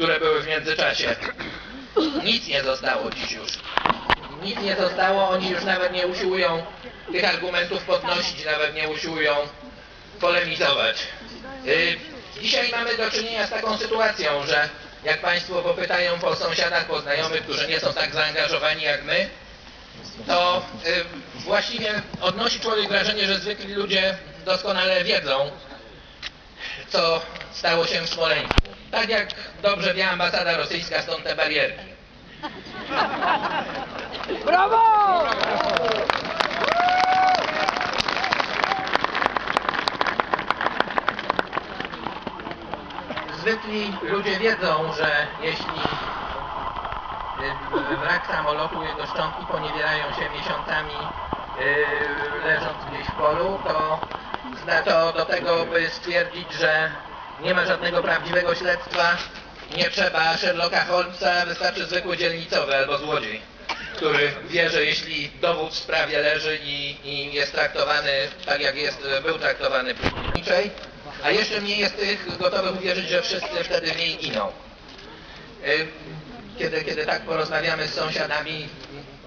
które były w międzyczasie. Nic nie zostało dziś już. Nic nie zostało, oni już nawet nie usiłują tych argumentów podnosić, nawet nie usiłują polemizować. Y, Dzisiaj mamy do czynienia z taką sytuacją, że jak Państwo popytają po sąsiadach, po znajomych, którzy nie są tak zaangażowani jak my, to y, właściwie odnosi człowiek wrażenie, że zwykli ludzie doskonale wiedzą, co stało się w Smoleńsku. Tak jak dobrze wie ambasada rosyjska, stąd te barierki. Brawo! Zwykli ludzie wiedzą, że jeśli y, wrak samolotu, jego szczątki poniewierają się miesiącami y, leżąc gdzieś w polu, to to do tego, by stwierdzić, że nie ma żadnego prawdziwego śledztwa, nie trzeba Sherlocka Holmesa, wystarczy zwykły dzielnicowy albo złodziej, który wie, że jeśli dowód w sprawie leży i, i jest traktowany tak, jak jest, był traktowany później, a jeszcze mniej jest tych gotowych uwierzyć, że wszyscy wtedy mniej giną. Y, Kiedy, kiedy tak porozmawiamy z sąsiadami,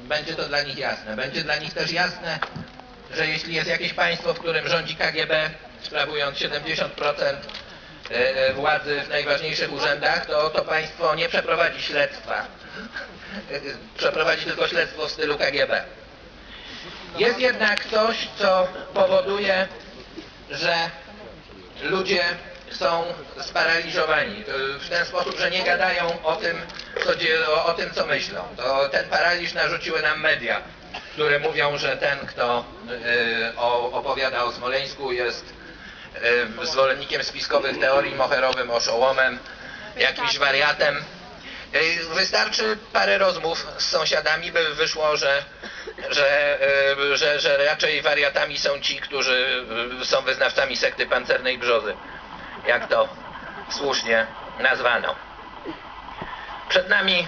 będzie to dla nich jasne. Będzie dla nich też jasne, że jeśli jest jakieś państwo, w którym rządzi KGB, sprawując 70% e, władzy w najważniejszych urzędach, to to państwo nie przeprowadzi śledztwa. E, Przeprowadzi tylko śledztwo w stylu KGB. Jest jednak coś, co powoduje, że ludzie są sparaliżowani e, w ten sposób, że nie gadają o tym, co, o, tym, co myślą. To ten paraliż narzuciły nam media, które mówią, że ten, kto e, opowiada o Smoleńsku jest e, zwolennikiem spiskowych teorii, moherowym oszołomem, jakimś wariatem. Wystarczy parę rozmów z sąsiadami, by wyszło, że, że, że, że raczej wariatami są ci, którzy są wyznawcami sekty pancernej brzozy, jak to słusznie nazwano. Przed nami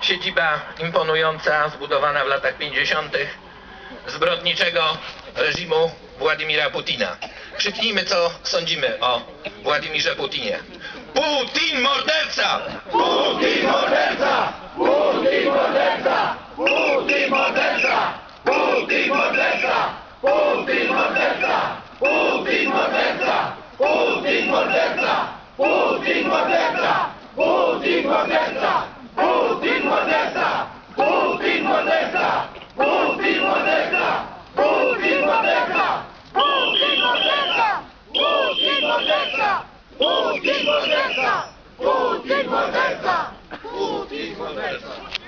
siedziba imponująca, zbudowana w latach 50. zbrodniczego reżimu Władimira Putina. Krzyknijmy, co sądzimy o Władimirze Putinie. Putin morderca! Putin morderca! Putin morderca! Putin morderca! Putin morderca! Putin morderca! Tutti con Verza! Tutti con Verza! Tutti con Verza!